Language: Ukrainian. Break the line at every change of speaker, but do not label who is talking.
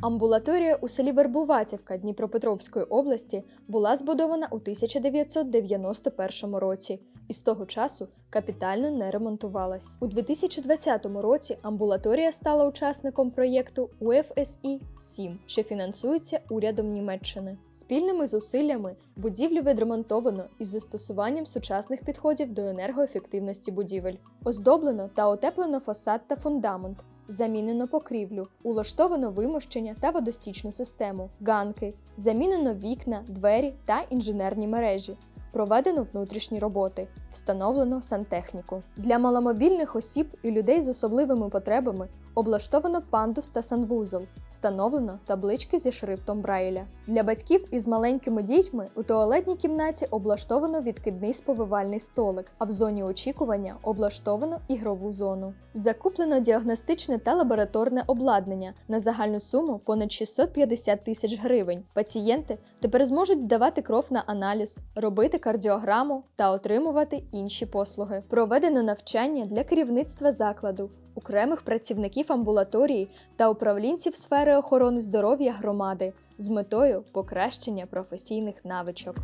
Амбулаторія у селі Вербуватівка Дніпропетровської області була збудована у 1991 році і з того часу капітально не ремонтувалась. У 2020 році амбулаторія стала учасником проєкту УФСІ 7 що фінансується урядом Німеччини. Спільними зусиллями будівлю відремонтовано із застосуванням сучасних підходів до енергоефективності будівель. Оздоблено та утеплено фасад та фундамент. Замінено покрівлю, улаштовано вимощення та водостічну систему, ганки, замінено вікна, двері та інженерні мережі. Проведено внутрішні роботи, встановлено сантехніку. Для маломобільних осіб і людей з особливими потребами облаштовано пандус та санвузол, встановлено таблички зі шрифтом Брайля. Для батьків із маленькими дітьми у туалетній кімнаті облаштовано відкидний сповивальний столик, а в зоні очікування облаштовано ігрову зону. Закуплено діагностичне та лабораторне обладнання на загальну суму понад 650 тисяч гривень. Пацієнти тепер зможуть здавати кров на аналіз, робити кардіограму та отримувати інші послуги. Проведено навчання для керівництва закладу, окремих працівників амбулаторії та управлінців сфери охорони здоров'я громади з метою покращення професійних навичок.